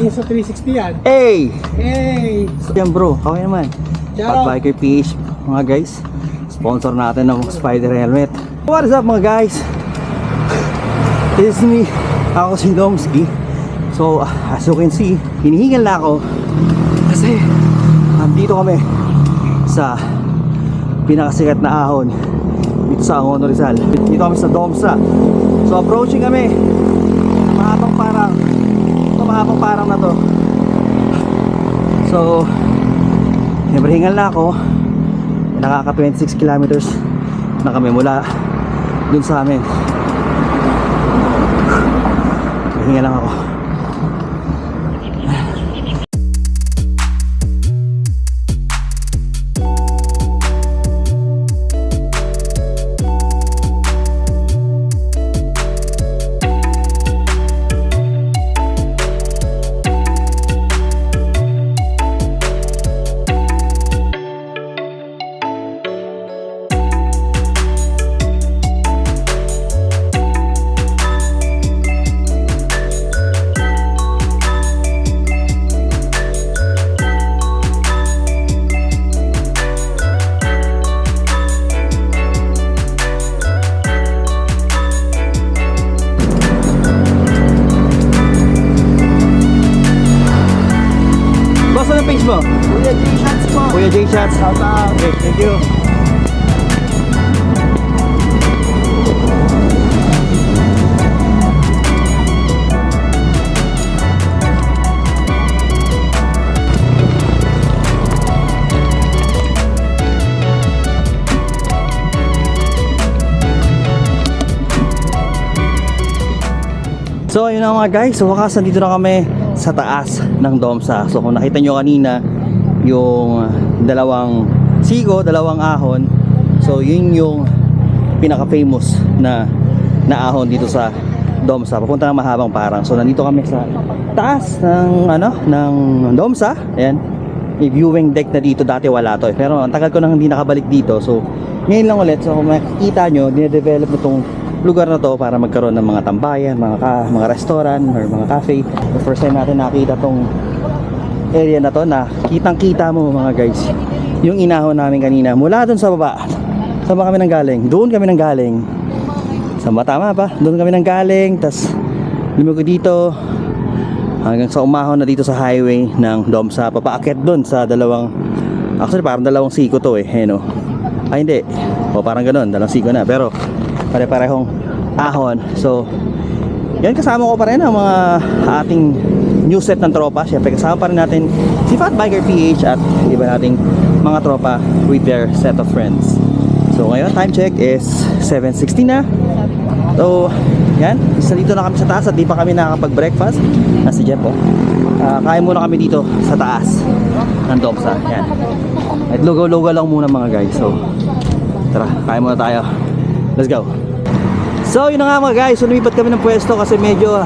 Insta 360 yan. Hey! Hey! Yan bro, okay naman. Shout out. Biker PH mga guys. Sponsor natin ng spider helmet. What is up mga guys? This is me. Ako si Domski. So, as you can see, hinihingal na ako kasi nandito kami sa pinakasikat na ahon dito sa Angono Rizal. Dito kami sa Domsa. So, approaching kami. Mahabang parang na to. So, Siyempre hingal na ako. Nakaka 26 kilometers na kami mula dun sa amin. Hingal lang ako Kuya, G-Shots po. Kuya J Shots out Okay, thank you So ayun na mga guys, so wakas nandito na kami sa taas ng Domsa. So kung nakita nyo kanina yung dalawang sigo, dalawang ahon. So yun yung pinaka famous na na ahon dito sa Domsa. Papunta ng mahabang parang. So nandito kami sa taas ng ano ng Domsa. Ayan. May viewing deck na dito dati wala to eh. Pero ang tagal ko nang hindi nakabalik dito. So ngayon lang ulit. So kung makikita nyo, dinedevelop na tong lugar na to para magkaroon ng mga tambayan, mga ka, mga restaurant or mga cafe. The first time natin nakita tong area na to na kitang kita mo mga guys. Yung inahon namin kanina mula doon sa baba. Saan ba kami nang galing? doon kami nang galing sa ba? Tama ba? doon kami nang galing tas lumiko dito. Hanggang sa umahon na dito sa highway ng Domsa. Papaakyat doon sa dalawang actually parang dalawang siko to eh. Eh no ay hindi. O parang ganun. Dalawang siko na. Pero pare-parehong ahon. So yan kasama ko pa rin ang mga ating new set ng tropa. Siyempre kasama pa rin natin si Fat Biker PH at iba nating mga tropa with their set of friends. So ngayon time check is 7.60 na. So yan, isa dito na kami sa taas at di pa kami nakakapag-breakfast. Na si Jeff oh. Ah, kain muna kami dito sa taas ng Domsa. Yan. At lugaw-lugaw lang muna mga guys. So tara, kain muna tayo. Let's go. So yun na nga mga guys, so lumipat kami ng pwesto kasi medyo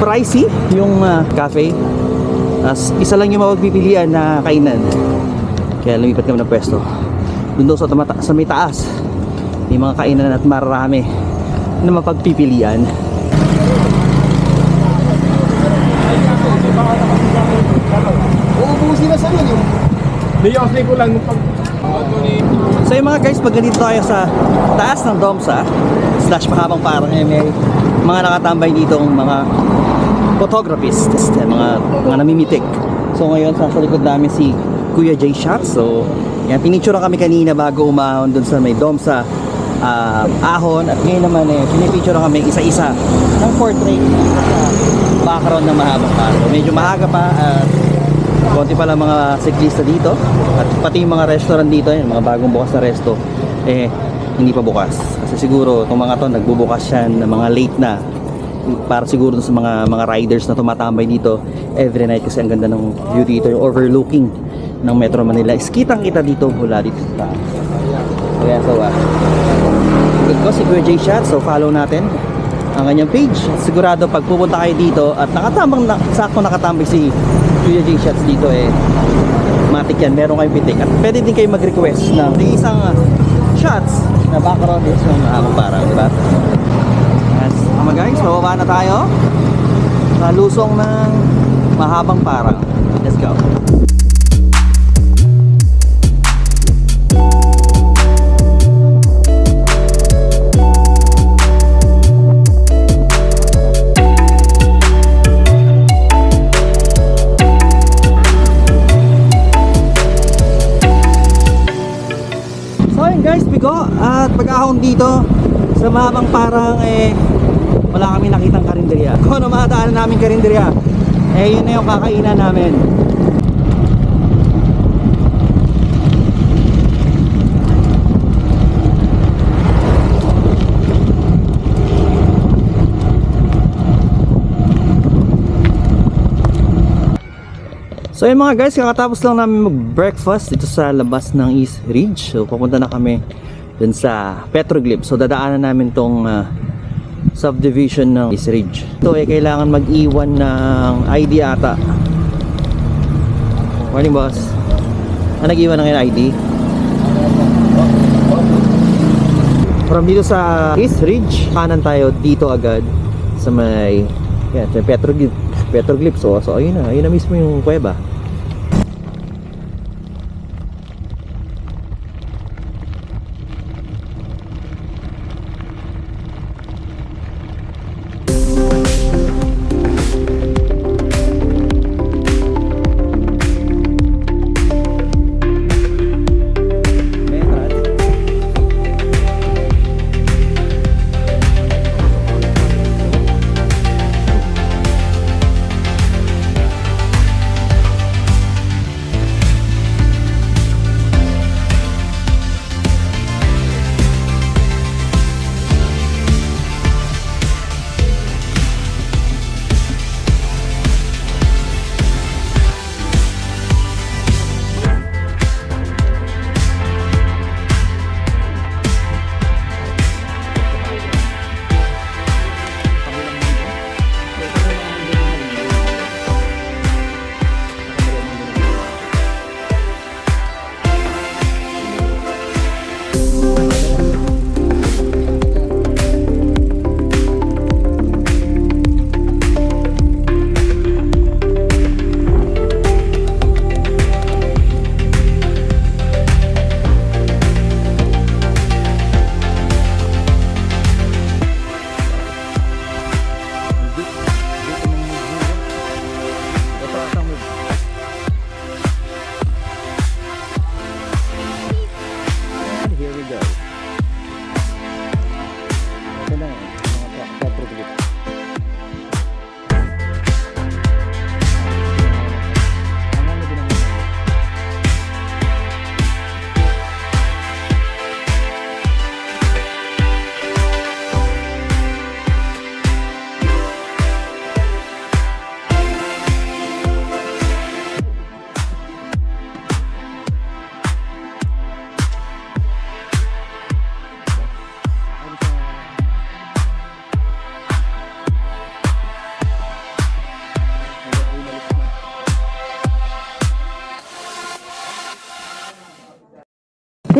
pricey yung ah, cafe. As isa lang yung mapagpipilian na kainan. Kaya lumipat kami ng pwesto. Doon daw sa, tamata- sa may taas. May mga kainan at marami na mapagpipilian. Uubusin na sa yun. Niyosay ko lang pag... So yung mga guys, pag ganito tayo sa taas ng Domsa, slash mahabang parang eh, may mga nakatambay dito mga photographers, mga, mga namimitik. So ngayon, sa likod namin si Kuya J Shot. So, yan, pinicture kami kanina bago umahon dun sa may Domsa ah, ahon. At ngayon naman eh, pinipicture kami isa-isa ng portrait sa background ng mahabang parang. Medyo maaga pa at konti pa lang mga siklista dito. At pati yung mga restaurant dito yung mga bagong bukas na resto eh hindi pa bukas. Kasi siguro itong mga to nagbubukas yan mga late na. Para siguro sa mga mga riders na tumatambay dito every night kasi ang ganda ng view dito yung overlooking ng Metro Manila. Is kitang kita dito mula dito sa kaya so ah. Good ko si Kuya Shot so follow natin ang kanyang page. Sigurado pag pupunta kayo dito at nakatambang na, sakto nakatambay si Kuya J Shots dito eh. Matik yan. Meron kayong pitik. At pwede din kayo mag-request ng isang ah, shots na background is yung ako parang di ba? Yes. Mga guys. Bababa na tayo. Sa lusong ng mahabang parang. Let's go. Pag-ahon dito sa mahabang parang eh wala kami nakitang karinderya. Kung ano mataanan namin karinderya, eh yun na yung kakainan namin. So yun mga guys, kakatapos lang namin mag-breakfast dito sa labas ng East Ridge. So pupunta na kami dun sa Petroglyph. So dadaanan namin tong ah, subdivision ng East Ridge. Ito eh kailangan mag-iwan ng ID ata. Morning boss. Ah, nag-iwan ng ID? From dito sa East Ridge, kanan tayo dito agad sa may yan, sa Petroglyph. Petroglyph. So, so ayun na, ayun na mismo yung kuweba.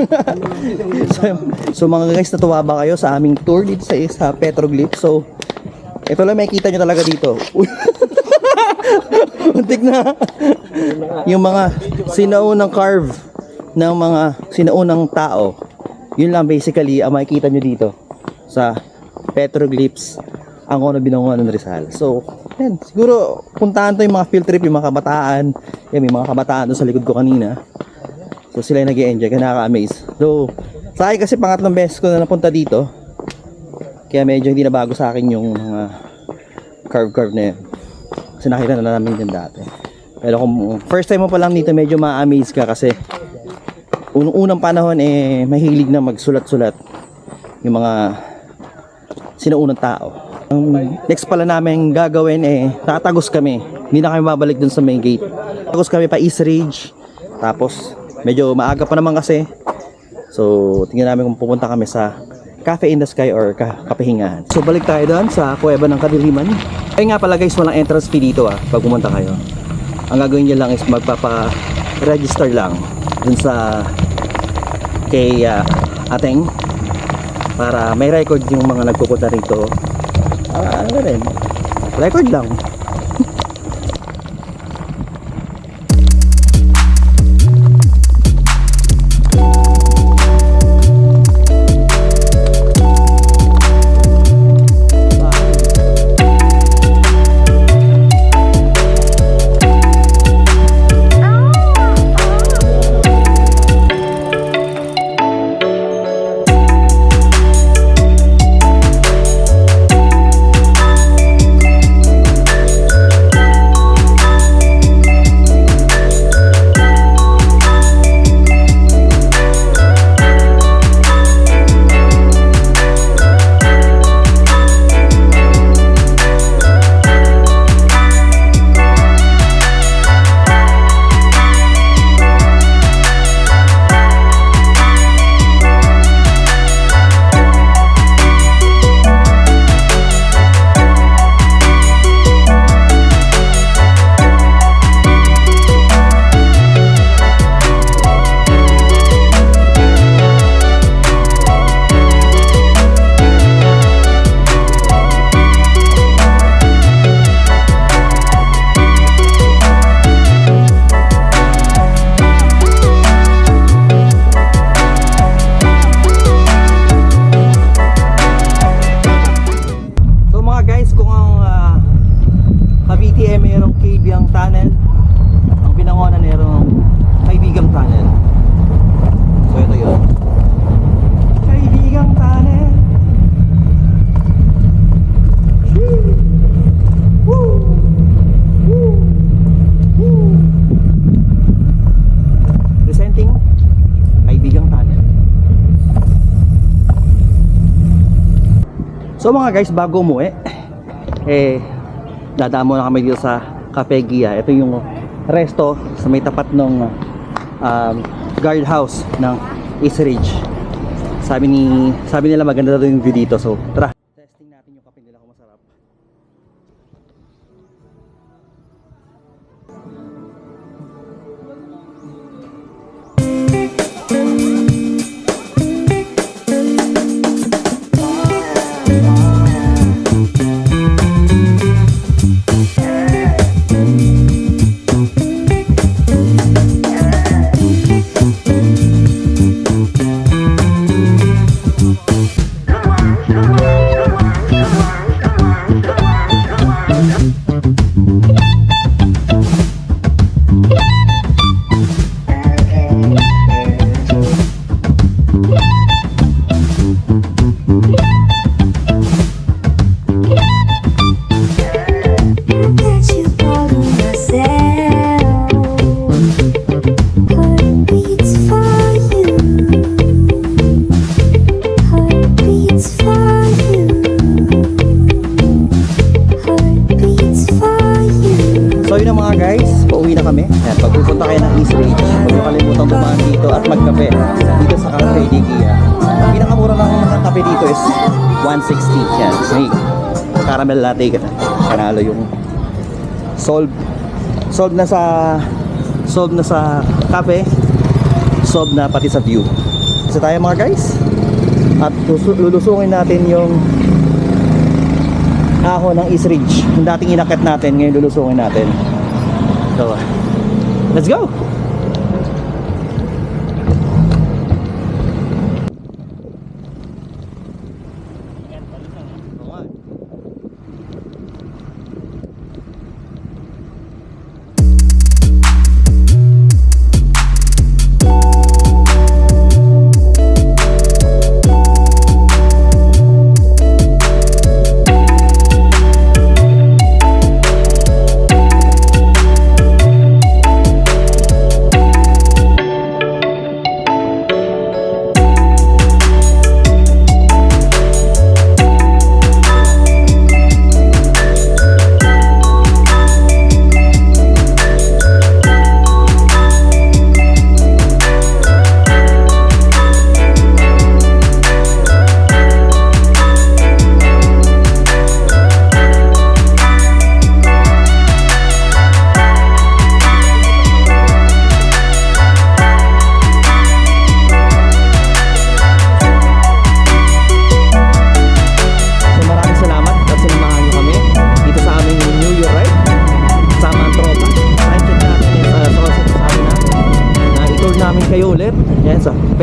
so, so mga guys, natuwa ba kayo sa aming tour dito sa, sa Petroglyph? So, ito lang makikita nyo talaga dito. Untik na. Yung mga sinaunang carve ng mga sinaunang tao. Yun lang basically ang makikita nyo dito sa Petroglyphs ang Ono Binangonan ng Rizal. So, yan. Siguro, puntahan to yung mga field trip, yung mga kabataan. Yan, may mga kabataan doon sa likod ko kanina. So sila nag enjoy nakaka-amaze. So, sa akin kasi pangatlong beses ko na napunta dito. Kaya medyo hindi na bago sa akin yung mga curve-curve na yun. Kasi nakita na namin din dati. Pero kung first time mo pa lang dito, medyo ma-amaze ka kasi unang unang panahon eh mahilig na magsulat-sulat yung mga sinuunang tao. Ang next pala namin gagawin eh tatagos kami. Hindi na kami babalik dun sa main gate. Tagos kami pa East Ridge. Tapos medyo maaga pa naman kasi. So tingnan namin kung pupunta kami sa Cafe in the Sky or ka kapahingahan. So balik tayo doon sa Kuweba ng Kadiliman. Ay nga pala guys, walang entrance fee dito ah pag pumunta kayo. Ang gagawin niyo lang is magpapa-register lang dun sa kay ah, ating para may record yung mga nagpupunta rito. Ah, ano rin. Record lang. So mga guys, bago umuwi, eh, dadaan muna kami dito sa Cafe Gia. Ito yung resto sa may tapat ng um, guardhouse ng East Ridge. Sabi ni sabi nila maganda daw yung view dito. So, tara. Testing natin yung kape nila kung masarap. Yun na mga guys, pauwi na kami. Ayan, pag pupunta kayo ng East Ridge, huwag niyo kalimutang dumaan dito at magkape dito sa Cafe de Gia. Ang pinakamura lang ng kape dito is 160. Yan, may caramel latte ka na. Yung solve solve na sa solve na sa kape solve na pati sa view isa tayo mga guys at lusu- lulusungin natin yung ahon ng East Ridge. Yung dating inakyat natin ngayon lulusungin natin. So let's go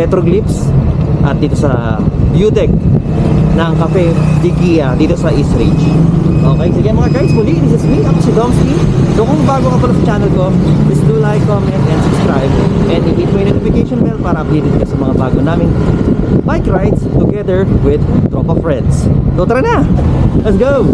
Petroglyphs at dito sa view deck ng Cafe de Gia dito sa East Ridge. Okay, sige mga guys, muli, this is me, ako si Domski. So kung bago ka pala sa channel ko, please do like, comment, and subscribe. And i-hit mo yung notification bell para updated ka sa mga bago naming bike rides together with tropa friends. So tara na! Let's go!